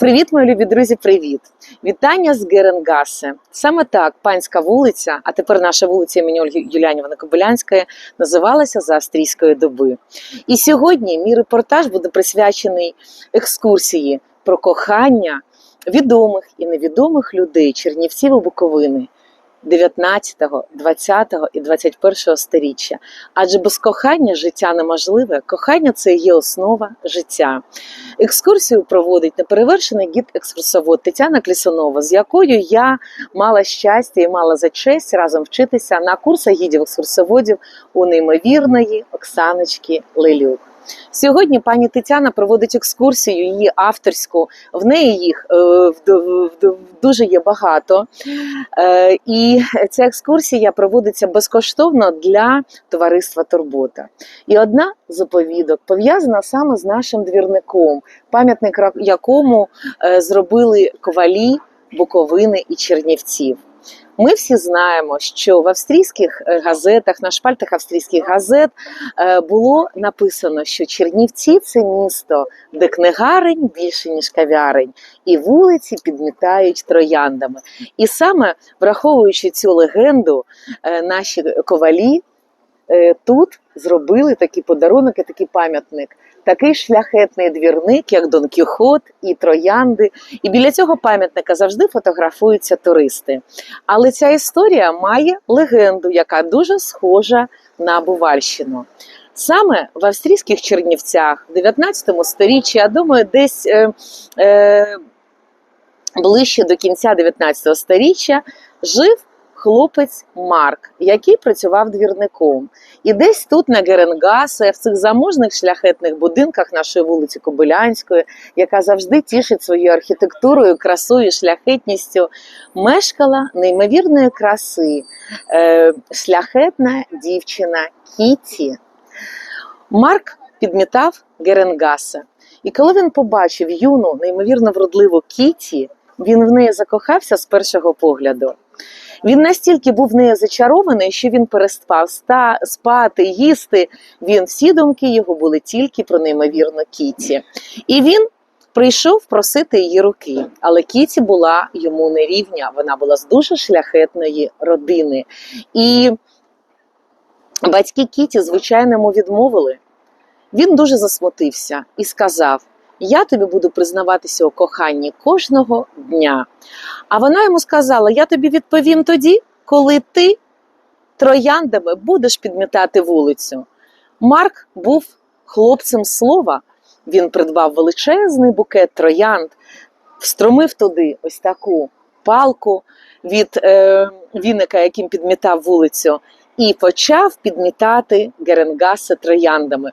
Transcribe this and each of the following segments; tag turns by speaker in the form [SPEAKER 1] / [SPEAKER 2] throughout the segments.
[SPEAKER 1] Привіт, мої любі друзі! Привіт! Вітання з Геренгасе. Саме так панська вулиця, а тепер наша вулиця імені Ольги Юлянівни Кобилянської, називалася за австрійської доби. І сьогодні мій репортаж буде присвячений екскурсії про кохання відомих і невідомих людей Чернівців і Буковини. 19, 20 і 21 сторіччя. Адже без кохання життя неможливе. Кохання це є основа життя. Екскурсію проводить неперевершений гід-екскурсовод Тетяна Клісунова, з якою я мала щастя і мала за честь разом вчитися на курсах гідів-екскурсоводів у неймовірної Оксаночки Лелюк. Сьогодні пані Тетяна проводить екскурсію, її авторську. В неї їх е, дуже є багато. Е, І ця екскурсія проводиться безкоштовно для товариства Турбота. І одна з оповідок пов'язана саме з нашим двірником, пам'ятник якому е, зробили ковалі Буковини і Чернівців. Ми всі знаємо, що в австрійських е, газетах, на шпальтах австрійських газет е, було написано, що Чернівці це місто, де книгарень більше ніж кав'ярень, і вулиці підмітають трояндами. І саме враховуючи цю легенду, е, наші ковалі тут зробили такий подарунок і такий пам'ятник. Такий шляхетний двірник, як Дон Кіхот і троянди. І біля цього пам'ятника завжди фотографуються туристи. Але ця історія має легенду, яка дуже схожа на Бувальщину. Саме в австрійських Чернівцях в 19 сторіччі, я думаю, десь е, е, ближче до кінця 19 сторіччя жив хлопець Марк, який працював двірником. І десь тут, на Геренгасе, в цих заможних шляхетних будинках нашої вулиці Кобилянської, яка завжди тішить своєю архітектурою, красою, шляхетністю, мешкала неймовірної краси е, шляхетна дівчина Кіті. Марк підмітав Геренгасе. І коли він побачив юну, неймовірно вродливу Кіті, він в неї закохався з першого погляду. Він настільки був нею зачарований, що він перестав ста, спати, їсти. Він всі думки його були тільки про неймовірну Кіті. І він прийшов просити її руки. Але Кіті була йому не рівня. Вона була з дуже шляхетної родини. І батьки Кіті, звичайно, йому відмовили. Він дуже засмутився і сказав: Я тобі буду признаватися у коханні кожного дня. А вона йому сказала: Я тобі відповім тоді, коли ти трояндами будеш підмітати вулицю. Марк був хлопцем слова. Він придбав величезний букет троянд, встромив туди ось таку палку від е, віника, яким підмітав вулицю, і почав підмітати Геренгасе трояндами.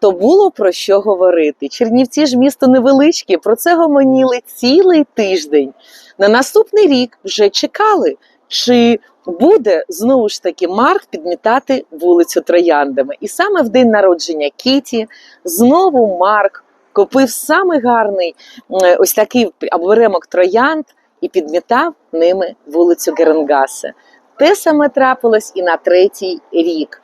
[SPEAKER 1] То було про що говорити. Чернівці ж місто невеличке, про це гомоніли цілий тиждень. На наступний рік вже чекали, чи буде знову ж таки Марк підмітати вулицю трояндами. І саме в день народження Кіті знову Марк купив саме гарний ось такий оберемок троянд і підмітав ними вулицю Геренгасе. Те саме трапилось і на третій рік.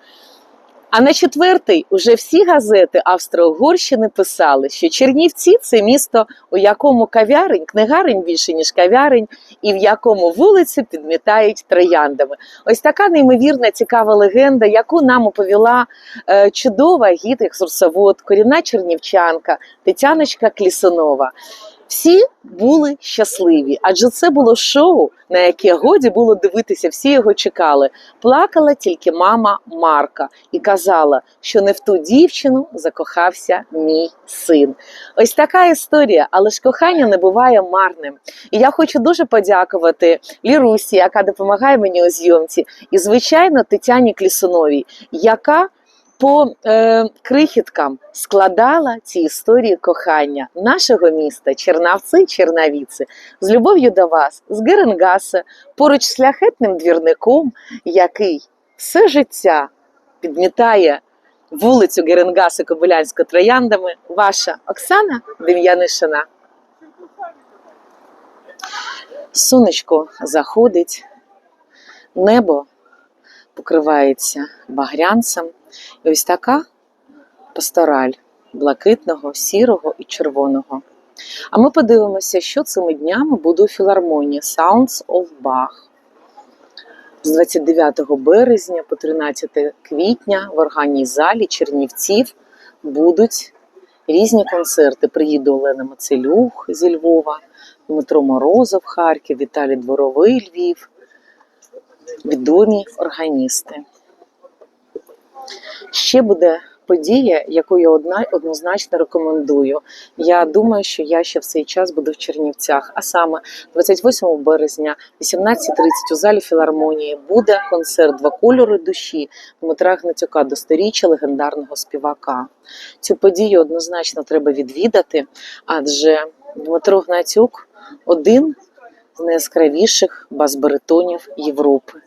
[SPEAKER 1] А на четвертий уже всі газети Австро-Угорщини писали, що Чернівці це місто, у якому кав'ярень, книгарень більше ніж кав'ярень, і в якому вулиці підмітають трояндами. Ось така неймовірна цікава легенда, яку нам оповіла е, чудова гід екскурсовод, корінна чернівчанка Тетяночка Клісунова. Всі були щасливі, адже це було шоу, на яке годі було дивитися, всі його чекали. Плакала тільки мама Марка і казала, що не в ту дівчину закохався мій син. Ось така історія, але ж кохання не буває марним. І я хочу дуже подякувати Лірусі, яка допомагає мені у зйомці, і звичайно Тетяні Клісуновій, яка по е, крихіткам складала ці історії кохання нашого міста, Чернавці, Чернавіці, з любов'ю до вас, з Геренгаса, поруч з шляхетним двірником, який все життя підмітає вулицю Геренгаса Кобилянська трояндами. Ваша Оксана Дем'янишина. Сонечко заходить, небо покривається багрянцем. І ось така пастораль блакитного, сірого і червоного. А ми подивимося, що цими днями буде у філармонії Sounds of Bach. З 29 березня по 13 квітня в органній залі Чернівців будуть різні концерти. Приїде Олена Мацелюх зі Львова, Дмитро Морозов, Харків, Віталій Дворовий, Львів, відомі органісти. Ще буде подія, яку я одна, однозначно рекомендую. Я думаю, що я ще в цей час буду в Чернівцях. А саме 28 березня, 18.30 у залі філармонії буде концерт Два кольори душі Дмитра Гнатюка до сторіччя легендарного співака. Цю подію однозначно треба відвідати, адже Дмитро Гнатюк один з найяскравіших бас-баритонів Європи.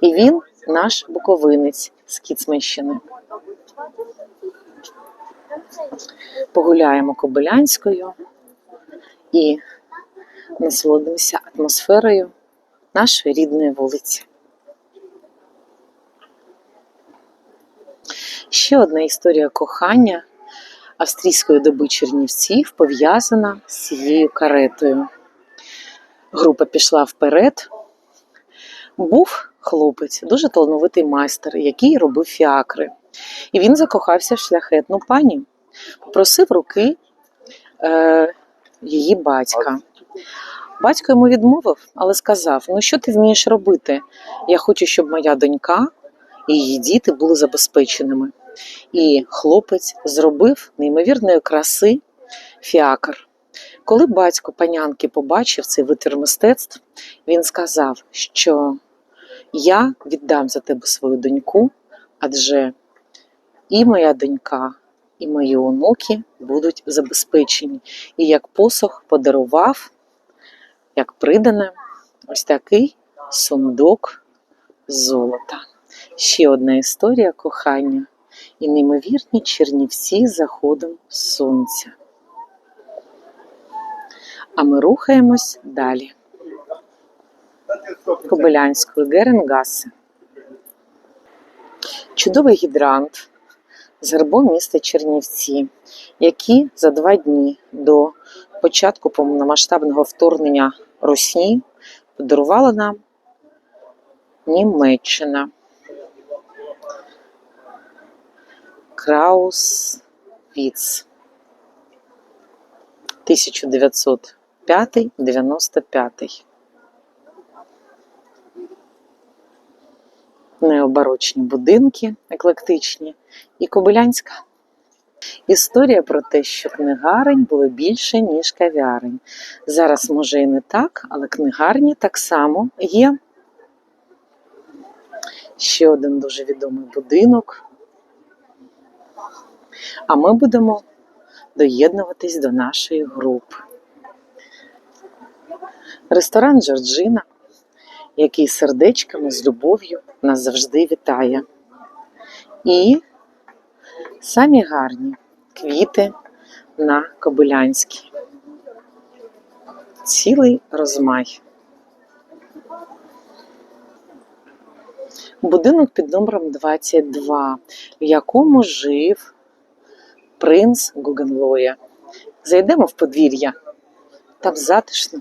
[SPEAKER 1] І він наш буковинець з Кіцманщини. Погуляємо Кобилянською і насолодимося атмосферою нашої рідної вулиці. Ще одна історія кохання австрійської доби Чернівців пов'язана з цією каретою. Група пішла вперед. Був хлопець, дуже талановитий майстер, який робив фіакри. І він закохався в шляхетну пані, попросив руки е, її батька. Батько йому відмовив, але сказав: Ну, що ти вмієш робити? Я хочу, щоб моя донька і її діти були забезпеченими. І хлопець зробив неймовірної краси фіакр. Коли батько панянки побачив цей витвір мистецтв, він сказав, що я віддам за тебе свою доньку, адже і моя донька, і мої онуки будуть забезпечені. І як посох подарував, як придане, ось такий сундук золота. Ще одна історія кохання і неймовірні чернівці заходом сонця. А ми рухаємось далі. Кобилянською Геренгасе. Чудовий гідрант з гербом міста Чернівці, які за два дні до початку повномасштабного вторгнення Русні подарувала нам Німеччина. Краус Віц 1905-95. Необорочні будинки еклектичні і Кобилянська. Історія про те, що книгарень було більше, ніж кав'ярень. Зараз, може, і не так, але книгарні так само є. Ще один дуже відомий будинок. А ми будемо доєднуватись до нашої групи. Ресторан Джорджина, який сердечками з любов'ю нас завжди вітає. І самі гарні квіти на Кобилянській. Цілий розмай. Будинок під номером 22, в якому жив принц Гугенлоя. Зайдемо в подвір'я. Там затишно.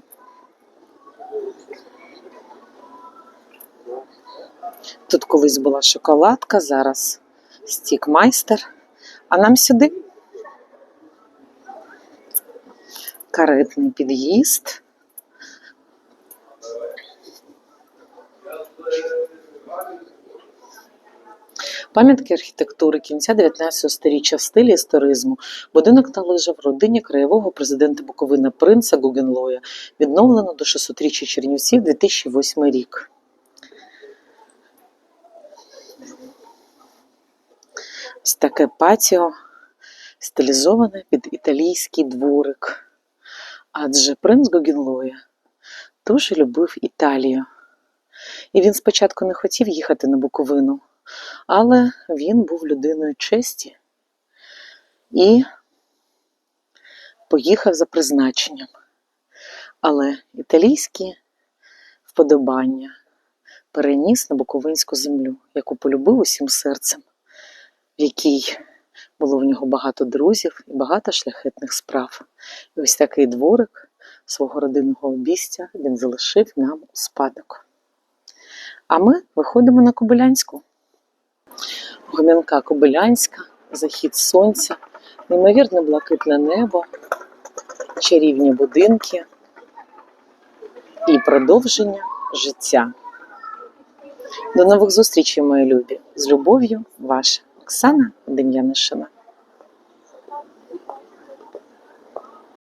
[SPEAKER 1] Тут колись була шоколадка, зараз стік майстер. А нам сюди каретний під'їзд. Пам'ятки архітектури кінця 19 століття в стилі історизму. Будинок належав родині краєвого президента Буковини принца Гугенлоя, відновлено до 600-річчя Чернівців 2008 рік. Ось таке патіо стилізоване під італійський дворик. Адже принц Гогінлоя дуже любив Італію. І він спочатку не хотів їхати на Буковину, але він був людиною честі і поїхав за призначенням. Але італійські вподобання переніс на Буковинську землю, яку полюбив усім серцем, в якій Було в нього багато друзів і багато шляхетних справ. І ось такий дворик свого родинного обістя він залишив нам у спадок. А ми виходимо на Кобилянську. Гомінка Кобилянська, захід сонця, неймовірне блакитне небо, чарівні будинки і продовження життя. До нових зустрічей, мої любі! З любов'ю, ваша Оксана Дем'янишина.